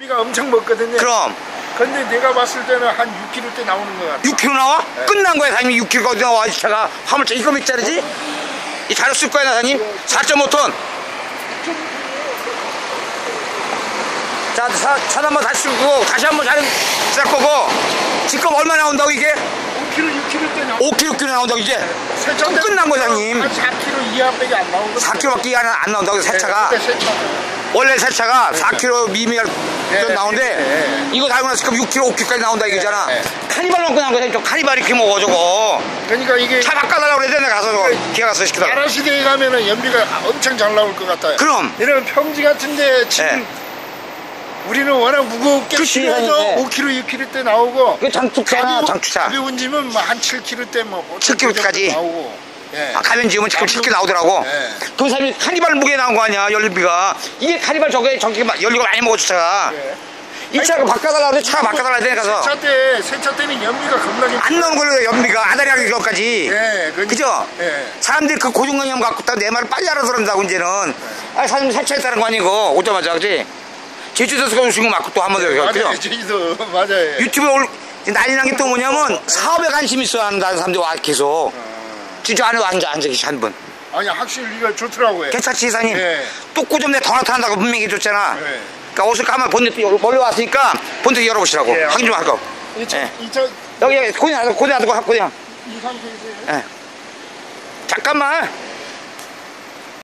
비가 엄청 먹거든요. 그럼 근데 내가 봤을 때는 한 6kg대 나오는 것 같아. 6kg 나와? 네. 끝난 거야 사장님 6kg가 어디 나와 이 차가 화물차 이거 몇 짜리지? 이 다렸을 거야 사장님 4.5톤 자 차, 차 한번 다시 쓰고 다시 한번 자른 쌀 거고 지금 얼마 나온다고 이게? 5kg, 6kg대 나오. 5kg 6kg 나온다고 이제 세차는 끝난 거야. 한 4kg 이하밖에 안 나오거든. 4kg밖에 안, 안 나온다고 새 차가 네, 세차. 원래 새 차가 4kg 미미가 네, 나오는데 네. 이거 달고 나서 지금 6kg 5kg까지 나온다 이거잖아 네. 카니발만 끝난 거야 좀 카니발 이렇게 먹어 저거 그러니까 이게 차 바꿔달라고 그래야 돼 내가 가서 저거 기아 가서 시키다가 나라 시대에 가면은 연비가 엄청 잘 나올 것 같아요. 그럼 이런 평지 같은데 지금 네. 우리는 워낙 무겁게 네. 5kg, 6kg대 나오고 이거 장축차야 가벼운- 장축차 가벼운 짐은 뭐한 7kg대 뭐 7kg 까지. 나오고. 예. 아, 가면 지으면 지금 7kg 나오더라고 네. 그 사람이 카니발 무게 나온 거 아니야 연료비가 이게 카니발 저게 저게 막 연료가 많이 먹어 저 차가 예. 이 차가 바꿔달라고 그래 차가 바꿔달라 해야 돼 가서 세차 때 세차 때는 연비가 겁나게 안 나오는 걸로 연비가 아다리하기 전까지 예, 그러니까- 그죠? 예. 사람들이 그 고정관념 갖고 있다 내 말을 빨리 알아들은다고 이제는 아 사장님 세차했다는 거 아니고 오자마자 그지? 제주도에서 오신 거 맞고 또 한번더 그죠? 맞아요, 제주도 맞아요. 유튜브에 올 난리 난 게 또 뭐냐면 사업에 관심 있어 하는 사람들이 와 계속 안에 앉아 앉아 계시 한 분. 아니 확실히 이거 좋더라고요. 괜찮지 이사님? 네. 또 꼬좀 내더 나타난다고 분명히 해줬잖아. 네. 그러니까 옷을 까면 본넷 멀리 왔으니까 본넷 열어보시라고 예, 확인 좀할 거. 이차 예. 이차 여기 고대 놔두고 고대 놔두고 고대. 이 상태에서 예. 잠깐만.